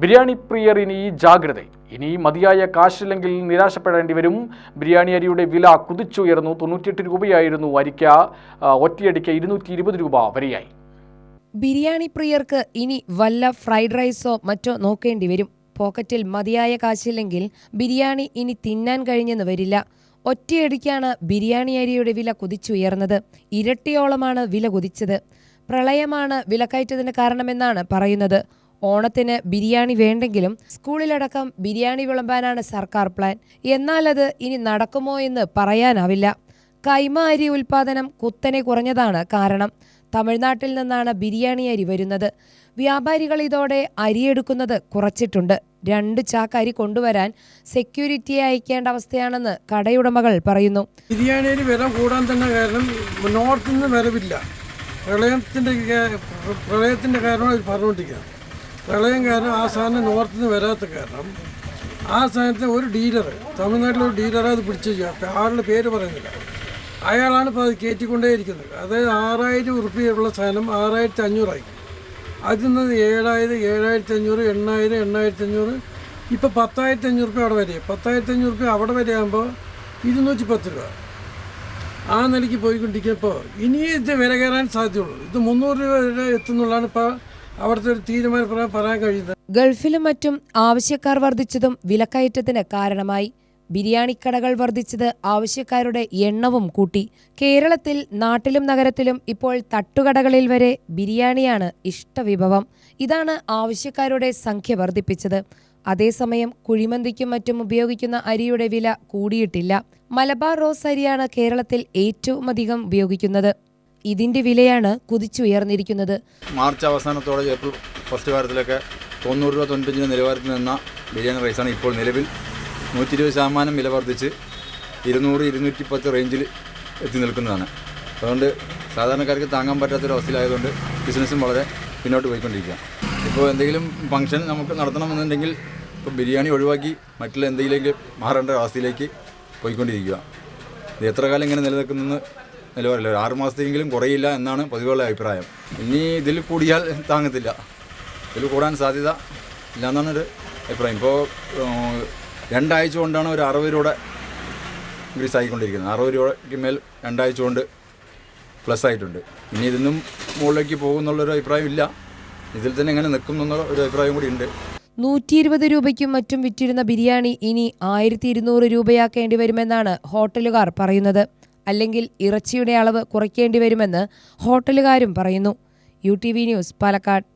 Biryani prior ഇനി ജാഗ്രത ഇനി മതിയായ കാശില്ലെങ്കിൽ നിരാശപ്പെടേണ്ടി വരും. ബിരിയാണി അരിയുടെ വില കുതിച്ചുയർന്നു. തൊണ്ണൂറ്റിയെട്ട് രൂപയായിരുന്നു അരിക്ക ഒറ്റയടിക്ക് ഇരുന്നൂറ്റി ഇരുപത് രൂപ വരെയായി. ബിരിയാണി പ്രിയർക്ക് ഇനി വല്ല ഫ്രൈഡ് റൈസോ മറ്റോ നോക്കേണ്ടി വരും. പോക്കറ്റിൽ മതിയായ കാശില്ലെങ്കിൽ ബിരിയാണി ഇനി തിന്നാൻ കഴിഞ്ഞെന്ന് വരില്ല. ഒറ്റയടിക്കാണ് ബിരിയാണി അരിയുടെ വില കുതിച്ചുയർന്നത്. ഇരട്ടിയോളമാണ് വില കുതിച്ചത്. പ്രളയമാണ് വിലക്കയറ്റത്തിന് കാരണമെന്നാണ് പറയുന്നത്. ഓണത്തിന് ബിരിയാണി വേണ്ടെങ്കിലും സ്കൂളിലടക്കം ബിരിയാണി വിളമ്പാനാണ് സർക്കാർ പ്ലാൻ. എന്നാൽ അത് ഇനി നടക്കുമോ എന്ന് പറയാനാവില്ല. കൈമ അരി ഉൽപാദനം കുത്തനെ കുറഞ്ഞതാണ് കാരണം തമിഴ്നാട്ടിൽ നിന്നാണ് ബിരിയാണി അരി വരുന്നത്. വ്യാപാരികൾ ഇതോടെ അരിയെടുക്കുന്നത് കുറച്ചിട്ടുണ്ട്. രണ്ട് ചാക്ക് അരി കൊണ്ടുവരാൻ സെക്യൂരിറ്റിയെ അയക്കേണ്ട അവസ്ഥയാണെന്ന് കടയുടമകൾ പറയുന്നു. ബിരിയാണിയിൽ വില കൂടാൻ തന്നെ കാരണം നോർത്തിൽ നിന്ന് വരവില്ല. പ്രളയത്തിന്റെ പ്രളയത്തിന്റെ കാരണം പറഞ്ഞുകൊണ്ടിരിക്കുക പ്രളയം കാരണം ആ സാധനം നോർത്തിൽ നിന്ന് വരാത്ത കാരണം ആ സാധനത്തെ ഒരു ഡീലർ തമിഴ്നാട്ടിൽ ഒരു ഡീലർ അത് പിടിച്ചു ആളുടെ പേര് പറയുന്നില്ല. അയാളാണ് ഇപ്പോൾ അത് കയറ്റിക്കൊണ്ടേയിരിക്കുന്നത് അതായത് ആറായിരം ഉറുപ്പിയുള്ള സാധനം ആറായിരത്തി അഞ്ഞൂറായി അതിൽ നിന്ന് ഏഴായിരം ഏഴായിരത്തി അഞ്ഞൂറ് എണ്ണായിരം എണ്ണായിരത്തി അഞ്ഞൂറ് ഇപ്പോൾ പത്തായിരത്തി അഞ്ഞൂറ് രൂപ അവിടെ വരെ. പത്തായിരത്തി അഞ്ഞൂറ് രൂപ അവിടെ വരെ ആകുമ്പോൾ ഇരുന്നൂറ്റി പത്ത് രൂപ. ആ നിലയ്ക്ക് പോയിക്കൊണ്ടിരിക്കുമ്പോൾ ഇനി ഇത് വില കയറാൻ സാധ്യതയുള്ളൂ. ഇത് മുന്നൂറ് രൂപ വരെ എത്തുന്നുള്ളതാണ് ഇപ്പോൾ അവിടുത്തെ ഒരു തീരുമാനം പറയാൻ കഴിയുന്നത്. ഗൾഫിലും മറ്റും ആവശ്യക്കാർ വർദ്ധിച്ചതും വിലക്കയറ്റത്തിന് കാരണമായി. ബിരിയാണിക്കടകൾ വർദ്ധിച്ചത് ആവശ്യക്കാരുടെ എണ്ണവും കൂട്ടി. കേരളത്തിൽ നാട്ടിലും നഗരത്തിലും ഇപ്പോൾ തട്ടുകടകളിൽ വരെ ബിരിയാണിയാണ് ഇഷ്ടവിഭവം. ഇതാണ് ആവശ്യക്കാരുടെ സംഖ്യ വർദ്ധിപ്പിച്ചത്. അതേസമയം കുഴിമന്തിക്കും മറ്റും ഉപയോഗിക്കുന്ന അരിയുടെ വില കൂടിയിട്ടില്ല. മലബാർ റോസ് അരിയാണ് കേരളത്തിൽ ഏറ്റവും അധികം ഉപയോഗിക്കുന്നത്. ഇതിന്റെ വിലയാണ് കുതിച്ചുയർന്നിരിക്കുന്നത് മാർച്ച് അവസാനത്തോടെ ഏപ്രിൽ ഫസ്റ്റ് വാരത്തിലൊക്കെ തൊണ്ണൂറ് രൂപ തൊണ്ണൂറ്റഞ്ചിന് നിലവാരത്തിൽ നിന്ന ബിരിയാണി റൈസാണ് ഇപ്പോൾ നിലവിൽ. നൂറ്റി ഇരുപത് ശതമാനം വില വർദ്ധിച്ച് ഇരുന്നൂറ് ഇരുന്നൂറ്റി പത്ത് റേഞ്ചിൽ എത്തി നിൽക്കുന്നതാണ്. അതുകൊണ്ട് സാധാരണക്കാർക്ക് താങ്ങാൻ പറ്റാത്തൊരവസ്ഥയിലായതുകൊണ്ട് ബിസിനസ്സും വളരെ പിന്നോട്ട് പോയിക്കൊണ്ടിരിക്കുക. ഇപ്പോൾ എന്തെങ്കിലും ഫംഗ്ഷൻ നമുക്ക് നടത്തണമെന്നുണ്ടെങ്കിൽ ഇപ്പോൾ ബിരിയാണി ഒഴിവാക്കി മറ്റുള്ള എന്തെങ്കിലും മാറേണ്ട അവസ്ഥയിലേക്ക് പോയിക്കൊണ്ടിരിക്കുക. ഇത് എത്ര കാലം ഇങ്ങനെ നിലനിൽക്കുന്നെന്ന് നിലവാരമില്ല ഒരു ആറ് മാസത്തെങ്കിലും കുറയില്ല എന്നാണ് പൊതുവെയുള്ള അഭിപ്രായം. ഇനി ഇതിൽ കൂടിയാൽ താങ്ങത്തില്ല. ഇതിൽ കൂടാൻ സാധ്യത ഇല്ല എന്നാണ് ഒരു അഭിപ്രായം. ഇപ്പോൾ രണ്ടാഴ്ച കൊണ്ടാണ് ഒരു അറുപത് രൂപയുടെ ഇൻക്രീസ് ആയിക്കൊണ്ടിരിക്കുന്നത്. അറുപത് രൂപയ്ക്ക് മേൽ രണ്ടാഴ്ച കൊണ്ട് പ്ലസ് ആയിട്ടുണ്ട്. ഇനി ഇതിന്നും മുകളിലേക്ക് പോകുന്നുള്ളൊരു അഭിപ്രായം ഇല്ല. ഇതിൽ തന്നെ എങ്ങനെ നിൽക്കും എന്നുള്ള ഒരു അഭിപ്രായം കൂടി ഉണ്ട്. നൂറ്റി ഇരുപത് രൂപയ്ക്കും മറ്റും വിറ്റിരുന്ന ബിരിയാണി ഇനി ആയിരത്തി ഇരുന്നൂറ് രൂപയാക്കേണ്ടി വരുമെന്നാണ് ഹോട്ടലുകാർ പറയുന്നത്. അല്ലെങ്കിൽ ഇറച്ചിയുടെ അളവ് കുറയ്ക്കേണ്ടി വരുമെന്ന് ഹോട്ടലുകാരും പറയുന്നു. U T V news Palakkad.